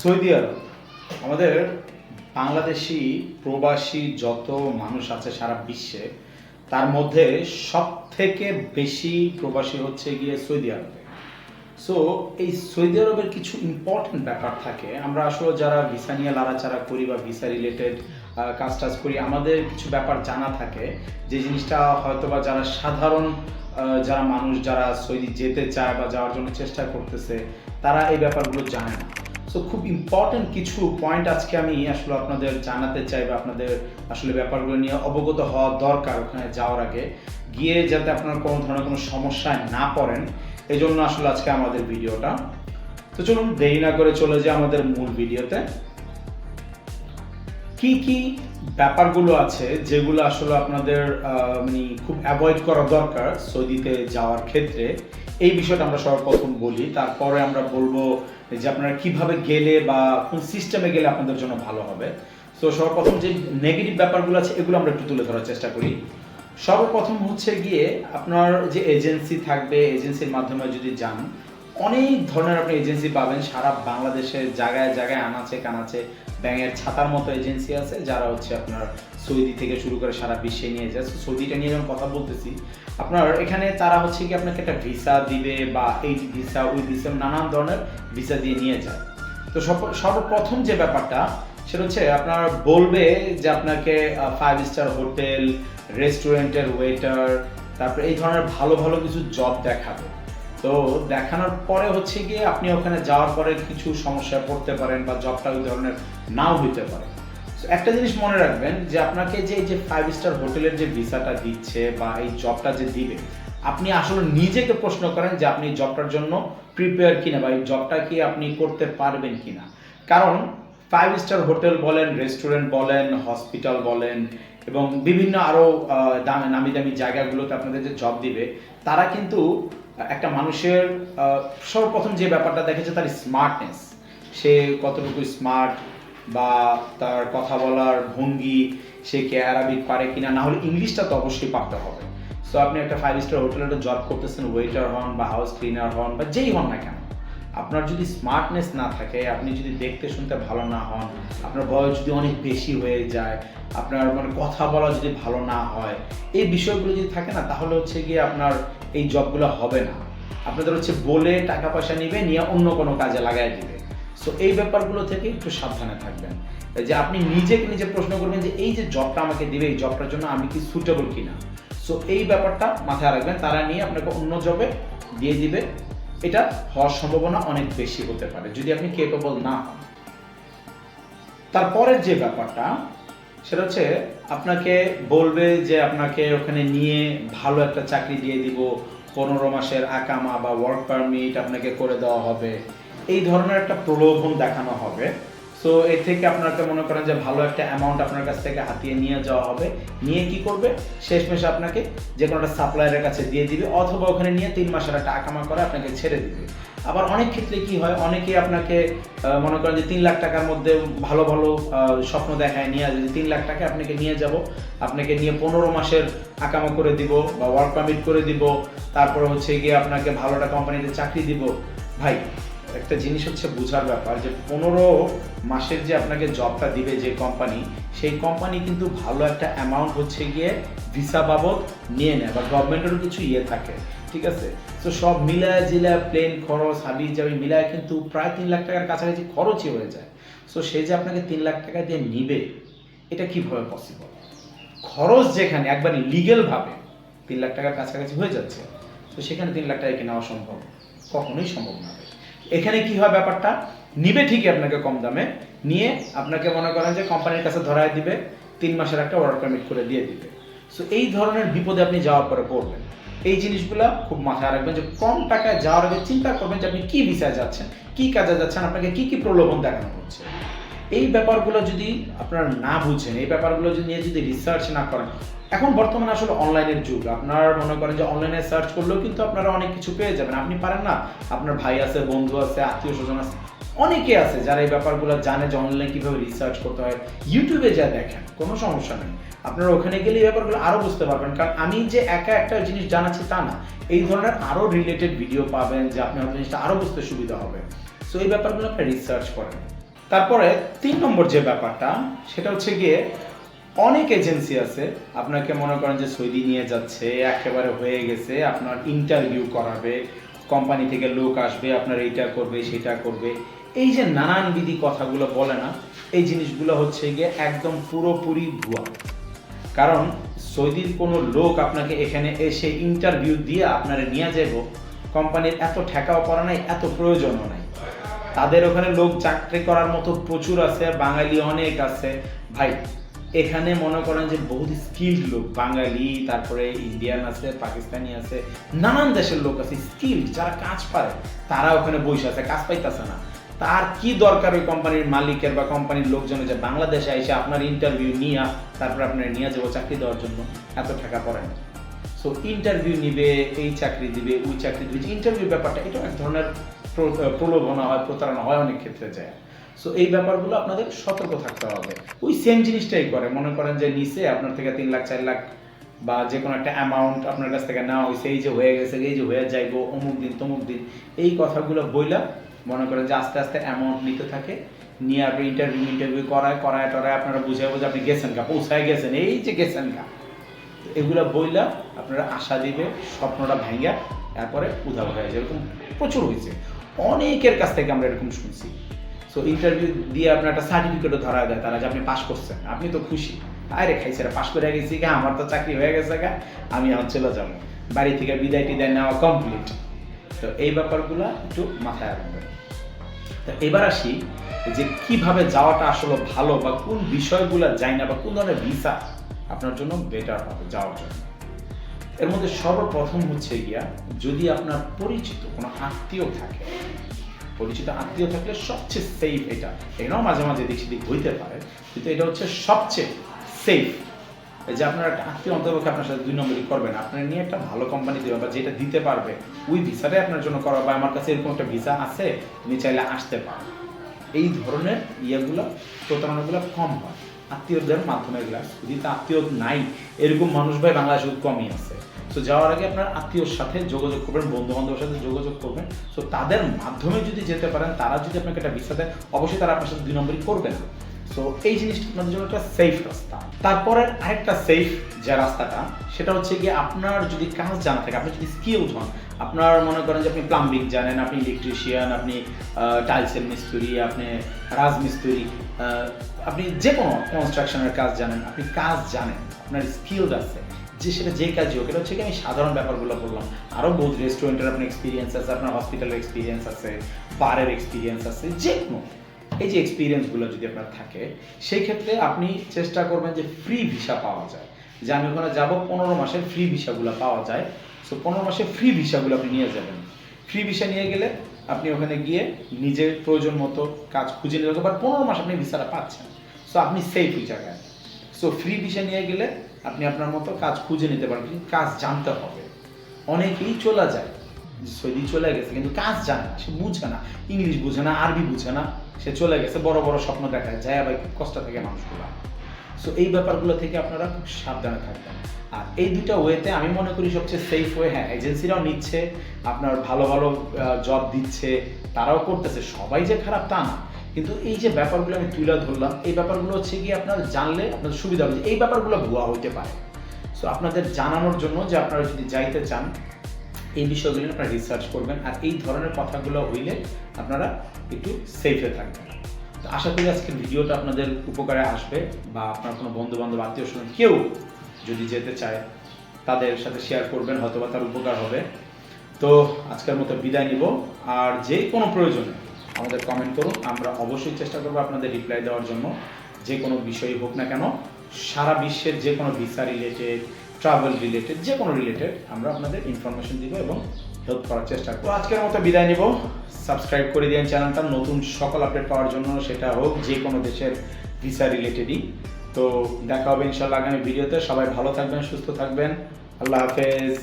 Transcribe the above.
Saudi আরব, আমাদের বাংলাদেশি প্রবাসী যত মানুষ আছে সারা বিশ্বে, তার মধ্যে সব থেকে বেশি প্রবাসী হচ্ছে গিয়ে সৌদি আরবে। সো এই সৌদি আরবের কিছু ইম্পর্টেন্ট ব্যাপার থাকে। আমরা আসলে যারা ভিসা নিয়ে লাড়াচাড়া করি বা ভিসা রিলেটেড কাজ টাজ করি, আমাদের কিছু ব্যাপার জানা থাকে যে জিনিসটা হয়তো বা যারা সাধারণ যারা মানুষ যারা সৌদি যেতে চায় বা যাওয়ার জন্য চেষ্টা করতেছে, তারা এই ব্যাপারগুলো জানে না। সো খুব ইম্পর্টেন্ট কিছু পয়েন্ট আজকে আমি আসলে আপনাদের জানাতে চাই বা আপনাদের আসলে ব্যাপারগুলো নিয়ে অবগত হওয়া দরকার ওখানে যাওয়ার আগে। গিয়ে যাতে আপনারা কোনো ধরনের কোনো সমস্যায় না পড়েন এই জন্য আসলে আজকে আমাদের ভিডিওটা। তো চলুন দেরি না করে চলে যাই আমাদের মূল ভিডিওতে। কি কি ব্যাপারগুলো আছে যেগুলো আসলে আপনাদের মানে খুব অ্যাভয়েড করা দরকার সৌদিতে যাওয়ার ক্ষেত্রে। এই বিষয়টা আমরা সর্বপ্রথম বলি। তারপরে আমরা বলব যে আপনারা কীভাবে গেলে বা কোন সিস্টেমে গেলে আপনাদের জন্য ভালো হবে। তো সর্বপ্রথম যে নেগেটিভ ব্যাপারগুলো আছে, এগুলো আমরা একটু তুলে ধরার চেষ্টা করি। সর্বপ্রথম হচ্ছে গিয়ে আপনার যে এজেন্সি থাকবে এজেন্সির মাধ্যমে যদি যান অনেক ধরনের আপনি এজেন্সি পাবেন, সারা বাংলাদেশের জায়গায় জায়গায় আনাচে কানাচে ব্যাঙের ছাতার মতো এজেন্সি আছে, যারা হচ্ছে আপনার সৌদি থেকে শুরু করে সারা বিশ্বে নিয়ে যায়। সৌদিটা নিয়ে যখন কথা বলতেছি, আপনার এখানে তারা হচ্ছে কি আপনাকে একটা ভিসা দিবে বা এই ভিসা ওই ভিসা নানান ধরনের ভিসা দিয়ে নিয়ে যায়। তো সর্ব- সর্বপ্রথম যে ব্যাপারটা, সেটা হচ্ছে আপনার বলবে যে আপনাকে ফাইভ স্টার হোটেল রেস্টুরেন্টের ওয়েটার তারপরে এই ধরনের ভালো ভালো কিছু জব দেখাবে। তো দেখানোর পরে হচ্ছে গিয়ে আপনি ওখানে যাওয়ার পরে কিছু সমস্যায় পড়তে পারেন বা জবটা ওই ধরনের নাও হইতে পারে। একটা জিনিস মনে রাখবেন যে আপনাকে যে যে ফাইভ স্টার হোটেলের যে ভিসাটা দিচ্ছে বা এই জবটা যে দিবে, আপনি আসলে নিজেকে প্রশ্ন করেন যে আপনি জবটার জন্য প্রিপেয়ার কিনা বা এই জবটা কি আপনি করতে পারবেন কিনা। কারণ ফাইভ স্টার হোটেল বলেন রেস্টুরেন্ট বলেন হসপিটাল বলেন এবং বিভিন্ন আরও দামি, নামি দামি জায়গাগুলোতে আপনাদের যে জব দিবে, তারা কিন্তু একটা মানুষের সর্বপ্রথম যে ব্যাপারটা দেখেছে তার স্মার্টনেস সে কতটুকু স্মার্ট বা তার কথা বলার ভঙ্গি, সে কে অ্যারাবিক পারে কিনা, না হলে ইংলিশটা তো অবশ্যই পারতে হবে। সো আপনি একটা ফাইভ স্টার হোটেলে জব করতেছেন ওয়েটার হন বা হাউস ক্লিনার হন বা যেই হন না কেন। আপনার যদি স্মার্টনেস না থাকে, আপনি যদি দেখতে শুনতে ভালো না হন, আপনার বয়স যদি অনেক বেশি হয়ে যায়, আপনার মানে কথা বলা যদি ভালো না হয়, এই বিষয়গুলো যদি থাকে না, তাহলে হচ্ছে গিয়ে আপনার এই জবগুলো হবে না। আপনাদের হচ্ছে বলে টাকা পয়সা নিবে, নিয়ে অন্য কোনো কাজে লাগাই দিবে। সো এই ব্যাপারগুলো থেকে একটু সাবধানে থাকবেন। যে আপনি নিজেকে নিজে প্রশ্ন করবেন যে, এই যে জবটা আমাকে দিবে, এই জবটার জন্য আমি কি সুটেবল কিনা? সো এই ব্যাপারটা মাথায় রাখবেন। তারা নিয়ে আপনাকে অন্য জবে দিয়ে দিবে। এটা হওয়ার সম্ভাবনা অনেক বেশি হতে পারে, যদি আপনি কেপেবল না হন। তারপরের যে ব্যাপারটা, সেটা হচ্ছে আপনাকে বলবে যে আপনাকে ওখানে নিয়ে ভালো একটা চাকরি দিয়ে দিব, পনেরো মাসের আকামা বা ওয়ার্ক পারমিট আপনাকে করে দেওয়া হবে। এই ধরনের একটা প্রলোভন দেখানো হবে। সো এর থেকে আপনাকে মনে করেন যে ভালো একটা অ্যামাউন্ট আপনার কাছ থেকে হাতিয়ে নিয়ে যাওয়া হবে। নিয়ে কি করবে? শেষমেশ আপনাকে যে কোনো একটা সাপ্লায়ারের কাছে দিয়ে দিবে, অথবা ওখানে নিয়ে তিন মাসের একটা আকামা করে আপনাকে ছেড়ে দিবে। আবার অনেক ক্ষেত্রে কি হয় অনেকে আপনাকে মনে করেন যে তিন লাখ টাকার মধ্যে ভালো ভালো স্বপ্ন দেখায় নিয়ে আসবে। তিন লাখ টাকা আপনাকে নিয়ে যাব, আপনাকে নিয়ে পনেরো মাসের আকামা করে দিব বা ওয়ার্ক পারমিট করে দিব, তারপরে হচ্ছে গিয়ে আপনাকে ভালো একটা কোম্পানিতে চাকরি দিব। ভাই একটা জিনিস হচ্ছে বোঝার ব্যাপার যে পনেরো মাসের যে আপনাকে জবটা দিবে যে কোম্পানি সেই কোম্পানি কিন্তু ভালো একটা অ্যামাউন্ট হচ্ছে গিয়ে ভিসা বাবদ নিয়ে নেয় বা গভর্নমেন্টেরও কিছু ইয়ে থাকে, ঠিক আছে? তো সব মিলায় জিলায় প্লেন খরচ, হাবি যাবি মিলায় কিন্তু প্রায় তিন লাখ টাকার কাছাকাছি খরচই হয়ে যায়। সো সে যে আপনাকে তিন লাখ টাকা দিয়ে নিবে, এটা কীভাবে পসিবল খরচ যেখানে, একবার লিগেলভাবে তিন লাখ টাকার কাছাকাছি হয়ে যাচ্ছে, তো সেখানে তিন লাখ টাকা নেওয়া সম্ভব, কখনোই সম্ভব না। এখানে কি হয় ব্যাপারটা? নিবে ঠিকই আপনাকে কম দামে, নিয়ে আপনাকে মনে করেন যে কোম্পানির কাছে ধরায় দিবে, তিন মাসের একটা অর্ডার পারমিট করে দিয়ে দিবে। সো এই ধরনের বিপদে আপনি যাওয়ার পরে পড়বেন। এই জিনিসগুলো খুব মাথায় রাখবেন যে কম টাকায় যাওয়ার আগে চিন্তা করবেন যে আপনি কি বিষয়ে যাচ্ছেন, কি কাজে যাচ্ছেন, আপনাকে কি কি প্রলোভন দেখানো হচ্ছে। এই ব্যাপারগুলো যদি আপনারা না বুঝেন, এই ব্যাপারগুলো যদি নিয়ে যদি রিসার্চ না করেন, এখন বর্তমানে আসলে অনলাইনের যুগ। আপনার মনে করেন যে অনলাইনে সার্চ করলেও কিন্তু আপনারা অনেক কিছু পেয়ে যাবেন। আপনি পারেন না, আপনার ভাই আছে, বন্ধু আছে, আত্মীয় স্বজন আছে, অনেকে আছে যারা এই ব্যাপারগুলো জানে যে অনলাইনে কীভাবে রিসার্চ করতে হয়। ইউটিউবে যা দেখেন, কোনো সমস্যা নেই। আপনারা ওখানে গেলে এই ব্যাপারগুলো আরও বুঝতে পারবেন। কারণ আমি যে একা একটা জিনিস জানাচ্ছি তা না, এই ধরনের আরও রিলেটেড ভিডিও পাবেন যে আপনি জিনিসটা আরও বুঝতে সুবিধা হবে। সো এই ব্যাপারগুলো আপনি রিসার্চ করেন। তারপরে তিন নম্বর যে ব্যাপারটা, সেটা হচ্ছে গিয়ে অনেক এজেন্সি আছে, আপনাকে মনে করেন যে সৌদি নিয়ে যাচ্ছে, একেবারে হয়ে গেছে, আপনার ইন্টারভিউ করাবে কোম্পানি থেকে লোক আসবে, আপনার এইটা করবে, সেটা করবে। এই যে নানান বিধি কথাগুলো বলে না, এই জিনিসগুলো হচ্ছে গিয়ে একদম পুরোপুরি ভুয়া। কারণ সৌদির কোনো লোক আপনাকে এখানে এসে ইন্টারভিউ দিয়ে আপনারা নিয়ে যাব কোম্পানির এত ঠেকাও করা নাই, এত প্রয়োজনও নাই। তাদের ওখানে লোক চাকরি করার মতো প্রচুর আছে বাঙালি অনেক আছে। ভাই, এখানে মনে করেন যে বহুত স্কিল্ড লোক। বাঙালি, তারপরে ইন্ডিয়ান আছে পাকিস্তানি আছে, নানান দেশের লোক আছে স্কিল্ড যারা কাজ পারে, তারা ওখানে বসে আছে, কাজ পাইতেছে না। তার কি দরকার ওই কোম্পানির মালিকের বা কোম্পানির লোকজন যে বাংলাদেশে এসে আপনার ইন্টারভিউ নিয়ে, তারপর আপনার নিয়ে যাব চাকরি দেওয়ার জন্য। এত টাকা পড়ে না। সো ইন্টারভিউ নিবে, এই চাকরি দিবে, ওই চাকরি দিবে। ইন্টারভিউ ব্যাপারটা, এটাও এক ধরনের প্রলোভনা হয়, প্রতারণা হয় অনেক ক্ষেত্রে যায়। সো এই ব্যাপারগুলো আপনাদের সতর্ক থাকতে হবে। ওই সেম জিনিসটাই করে। মনে করেন যে নিচে আপনার থেকে তিন লাখ, চার লাখ বা যে কোনো একটা অ্যামাউন্ট আপনার কাছ থেকে নেওয়া হয়েছে, এই যে হয়ে গেছে, এই যে হয়ে যাইবো, অমুক দিন, তমুক দিন, এই কথাগুলো বইলা মনে করেন যে আস্তে আস্তে অ্যামাউন্ট নিতে থাকে। নিয়ে আপনি ইন্টারভিউ ইন্টারভিউ করায় করায়, টরায় আপনারা বুঝে বুঝে আপনি গেছেন গা, পৌঁছায় গেছেন, এই যে গেছেন গা। এগুলা বইলা আপনারা আশা দিবে, স্বপ্নটা ভাঙ্গা তারপরে উধাও হয়ে যায়। এরকম প্রচুর হয়েছে। অনেকের কাছ থেকে আমরা এরকম শুনছি। সো ইন্টারভিউ দিয়ে আপনার একটা সার্টিফিকেটও ধরা দেয় তারা যে আপনি পাস করছেন। আপনি তো খুশি। আরে, খাইছে পাস করে গেছি গা, আমার তো চাকরি হয়ে গেছে গা, আমি আমার চলে যাব। বাড়ি থেকে বিদায় টিদায় নেওয়া কমপ্লিট তো এই ব্যাপারগুলো একটু মাথায় রাখবেন তো এবার আসি যে কীভাবে যাওয়াটা আসলে ভালো বা কোন বিষয়গুলো যায় না বা কোন ধরনের ভিসা আপনার জন্য বেটার হবে যাওয়ার জন্য। এর মধ্যে সর্বপ্রথম হচ্ছে গিয়া যদি আপনার পরিচিত কোনো আত্মীয় থাকে পরিচিত আত্মীয় থাকলে সবচেয়ে সেফ এটা। এটাও মাঝে মাঝে দিক সেদিক হইতে পারে, কিন্তু এটা হচ্ছে সবচেয়ে সেফ যে আপনার একটা আত্মীয় অন্তর্পক্ষে আপনার সাথে দুই নম্বরই করবেন, আপনার নিয়ে একটা ভালো কোম্পানি দেবে বা যেটা দিতে পারবে, ওই ভিসাটাই আপনার জন্য করা বা আমার কাছে এরকম একটা ভিসা আছে তুমি চাইলে আসতে পারো এই ধরনের ইয়েগুলো, প্রতারণাগুলো কম হয়। আত্মীয়দের মাধ্যমে এগুলো, যদি আত্মীয় নাই, এরকম মানুষ ভাই বাংলাদেশে কমই আছে। তো যাওয়ার আগে আপনার আত্মীয়র সাথে যোগাযোগ করবেন বন্ধু বান্ধবের সাথে যোগাযোগ করবেন। তো তাদের মাধ্যমে যদি যেতে পারেন, তারা যদি আপনাকে একটা ভিসা দেয়, অবশ্যই তারা আপনার সাথে দুই নম্বরই করবে না। সো এই জিনিসটা আপনাদের জন্য একটা সেফ রাস্তা। তারপরে আরেকটা সেফ যে রাস্তাটা, সেটা হচ্ছে গিয়ে আপনার যদি কাজ জানা থাকে, আপনি যদি স্কিলড হন, আপনার মনে করেন যে আপনি প্লাম্বিং জানেন, আপনি ইলেকট্রিশিয়ান আপনি টাইলসের মিস্ত্রি, আপনি রাজমিস্ত্রি আপনি যে কোনো কনস্ট্রাকশনের কাজ জানেন, আপনি কাজ জানেন, আপনার স্কিলড আছে। যে সেটা যে কাজই হোক, এটা হচ্ছে কি আমি সাধারণ ব্যাপারগুলো বললাম। আরও বহুত রেস্টুরেন্টের আপনার এক্সপিরিয়েন্স আছে, আপনার হসপিটালের এক্সপিরিয়েন্স আছে বারের এক্সপিরিয়েন্স আছে, যে কোনো। এই যে এক্সপিরিয়েন্সগুলো যদি আপনার থাকে, সেই ক্ষেত্রে আপনি চেষ্টা করবেন যে ফ্রি ভিসা পাওয়া যায়। যে আমি ওখানে যাব, পনেরো মাসের ফ্রি ভিসাগুলো পাওয়া যায়। সো পনেরো মাসের ফ্রি ভিসাগুলো আপনি নিয়ে যাবেন। ফ্রি ভিসা নিয়ে গেলে আপনি ওখানে গিয়ে নিজের প্রয়োজন মতো কাজ খুঁজে নিতে পারেন পনেরো মাস আপনি ভিসাটা পাচ্ছেন। সো আপনি সেফ ওই জায়গায়। সো ফ্রি ভিসা নিয়ে গেলে আপনি আপনার মতো কাজ খুঁজে নিতে পারবেন কিন্তু কাজ জানতে হবে। অনেকেই চলে যায়। সৌদি চলে গেছে, কিন্তু কাজ জানে সে বুঝে না। ইংলিশ বুঝে না, আরবি বুঝে না, সে চলে গেছে, বড় বড় স্বপ্ন দেখায়, যায় ভাই খুব কষ্ট থাকে মানুষগুলা। সো এই ব্যাপারগুলো থেকে আপনারা খুব সাবধানে থাকবেন। আর এই দুটা ওয়েতে আমি মনে করি সবচেয়ে সেফ ওয়ে হ্যাঁ এজেন্সিরাও নিচ্ছে, আপনার ভালো ভালো জব দিচ্ছে, তারাও করতেছে, সবাই যে খারাপ তা না। কিন্তু এই যে ব্যাপারগুলো আমি তুলে ধরলাম, এই ব্যাপারগুলো হচ্ছে কি আপনার জানলে আপনার সুবিধা হবে এই ব্যাপারগুলো ভুয়া হইতে পারে। সো আপনাদের জানানোর জন্য যে আপনারা যদি যাইতে চান, এই বিষয়গুলো আপনারা রিসার্চ করবেন আর এই ধরনের কথাগুলো হইলে আপনারা একটু সেফে থাকবেন। তো আশা করি আজকের ভিডিওটা আপনাদের উপকারে আসবে বা আপনার কোনো বন্ধু বান্ধব আত্মীয় স্বজন কেউ যদি যেতে চায়, তাদের সাথে শেয়ার করবেন হয়তো বা তার উপকার হবে। তো, আজকের মতো বিদায় নিব। আর যে কোনো প্রয়োজনে আমাদের কমেন্ট করুন। আমরা অবশ্যই চেষ্টা করব আপনাদের রিপ্লাই দেওয়ার জন্য। যে কোনো বিষয়ই হোক না কেন, সারা বিশ্বের যে কোনো ভিসা রিলেটেড ট্রাভেল রিলেটেড যে কোনো রিলেটেড আমরা আপনাদের ইনফরমেশন দিব এবং হেল্প করার চেষ্টা করব। আজকের মতো বিদায় নিব। সাবস্ক্রাইব করে দিন চ্যানেলটা নতুন সকল আপডেট পাওয়ার জন্য সেটা হোক, যে কোনো দেশের ভিসা রিলেটেডই তো দেখা হবে ইনশাল্লাহ আগামী ভিডিওতে সবাই ভালো থাকবেন, সুস্থ থাকবেন। আল্লাহ হাফেজ।